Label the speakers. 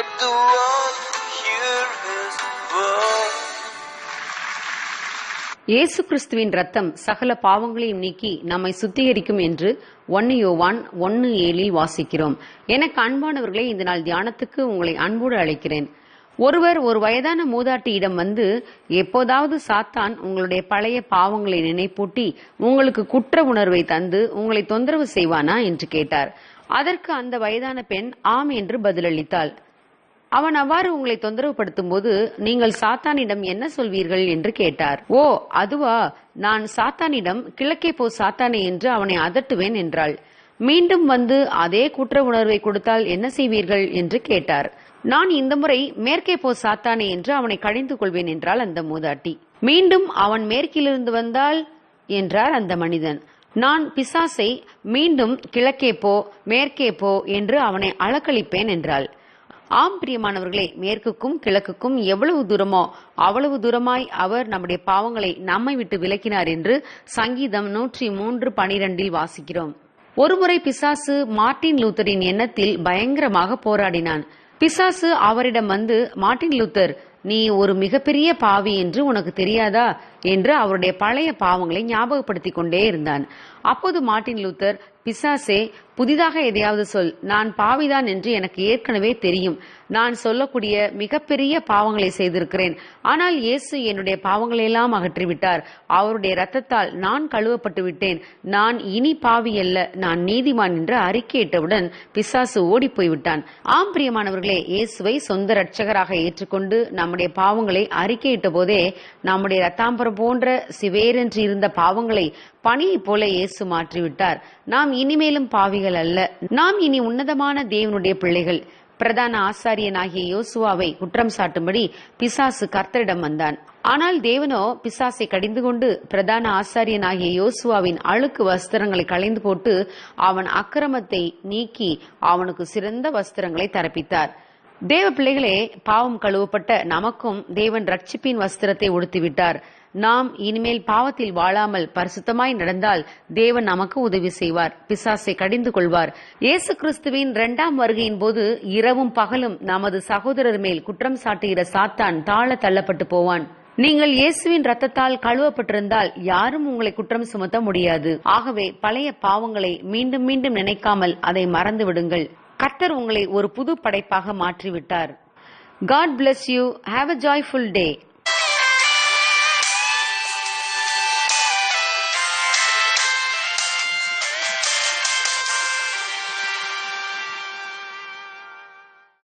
Speaker 1: Let the world hear his voice.
Speaker 2: இயேசு கிறிஸ்துவின் ரத்தம் சகல பாவங்களையும் நீக்கி நம்மை சுத்திகரிக்கும் என்று ஒன்னு யோவான் ஒன்னு ஏழில் வாசிக்கிறோம். எனக்கு அன்பானவர்களே இந்த நாள் தியானத்துக்கு உங்களை அன்போடு அழைக்கிறேன். ஒருவர் ஒரு வயதான மூதாட்டியிடம் வந்து எப்போதாவது சாத்தான் உங்களுடைய பழைய பாவங்களை நினைப்பூட்டி உங்களுக்கு குற்ற உணர்வை தந்து உங்களை தொந்தரவு செய்வானா? என்று கேட்டார். அதற்கு அந்த வயதான பெண் ஆம் என்று பதிலளித்தாள். அவன் அவ்வாறு உங்களை தொந்தரவுபடுத்தும் போது நீங்கள் சாத்தானிடம் என்ன சொல்வீர்கள் என்று கேட்டார். ஓ அதுவா? நான் சாத்தானிடம் கிழக்கே போ சாத்தானே என்று அவனை அதட்டுவேன் என்றாள். மீண்டும் வந்து அதே குற்ற உணர்வை கொடுத்தால் என்ன செய்வீர்கள்? என்று கேட்டார். நான் இந்த முறை மேற்கே போ சாத்தானே என்று அவனை கழிந்து கொள்வேன் என்றாள் அந்த மூதாட்டி. மீண்டும் அவன் மேற்கிலிருந்து வந்தால்? என்றார் அந்த மனிதன். நான் பிசாசை மீண்டும் கிழக்கே போ மேற்கே போ என்று அவனை அளக்களிப்பேன் என்றாள். ஆம் பிரியமானவர்களே மேற்குக்கும் கிழக்குக்கும் எவ்வளவு தூரமோ அவ்வளவு தூரமாய் அவர் நம்முடைய பாவங்களை நம்மை விட்டு விலக்கினார் என்று சங்கீதம் நூற்றி மூன்று பனிரெண்டில் வாசிக்கிறோம். ஒருமுறை பிசாசு மார்ட்டின் லூத்தரின் எண்ணத்தில் பயங்கரமாக போராடினான். பிசாசு அவரிடம் வந்து மார்ட்டின் லூத்தர் நீ ஒரு மிகப்பெரிய பாவி என்று உனக்கு தெரியாதா? என்று அவருடைய பழைய பாவங்களை ஞாபகப்படுத்திக் கொண்டே இருந்தான். அப்போது மார்ட்டின் லூத்தர் பிசாசே புதிதாக எதையாவது சொல். நான் பாவிதான் என்று எனக்கு ஏற்கனவே தெரியும். நான் சொல்லக்கூடிய மிகப்பெரிய பாவங்களை செய்திருக்கிறேன். ஆனால் இயேசு என்னுடைய பாவங்களையெல்லாம் அகற்றிவிட்டார். அவருடைய ரத்தத்தால் நான் கழுவப்பட்டு விட்டேன். நான் இனி பாவி அல்ல. நான் நீதிமான் என்று அறிக்கையிட்டவுடன் பிசாசு ஓடி போய்விட்டான் ஆம் பிரியமானவர்களே இயேசுவை சொந்த ரட்சகராக ஏற்றுக்கொண்டு நம்முடைய பாவங்களை அறிக்கையிட்ட போதே நம்முடைய ரத்தாம்பரம் போன்ற சிவேரென்று இருந்த பாவங்களை பணியைப் போல இயேசு மாற்றிவிட்டார். நாம் இனிமேலும் பாவிகள் அல்ல. நாம் இனி உன்னதமான தேவனுடைய பிள்ளைகள். பிரதான ஆசாரியனாகிய யோசுவாவை குற்றம் சாட்டும்படி பிசாசு கர்த்தரிடம் வந்தான். ஆனால் தேவனோ பிசாசை கடிந்து கொண்டு பிரதான ஆசாரியனாகிய யோசுவாவின் அழுக்கு வஸ்திரங்களை களைந்து போட்டு அவன் அக்கிரமத்தை நீக்கி அவனுக்கு சிறந்த வஸ்திரங்களை தரப்பித்தார். தேவ பிள்ளைகளே பாவம் கழுவப்பட்ட நமக்கும் தேவன் ரட்சிப்பின் வஸ்திரத்தை உடுத்திவிட்டார். நாம் இனிமேல் பாவத்தில் வாழாமல் பரிசுத்தமாய் நடந்தால் தேவன் நமக்கு உதவி செய்வார். பிசாசை கடிந்து கொள்வார். இயேசு கிறிஸ்துவின் இரண்டாம் வருகையின் போது இரவும் பகலும் நமது சகோதரர் மேல் குற்றம் சாட்டுகிற சாத்தான் தாழ தள்ளப்பட்டு போவான். நீங்கள் இயேசுவின் ரத்தத்தால் கழுவப்பட்டிருந்தால் யாரும் உங்களை குற்றம் சுமத்த முடியாது. ஆகவே பழைய பாவங்களை மீண்டும் மீண்டும் நினைக்காமல் அதை மறந்து விடுங்கள். கர்த்தர் உங்களை ஒரு புது படைப்பாக மாற்றிவிட்டார். God bless you have a joyful day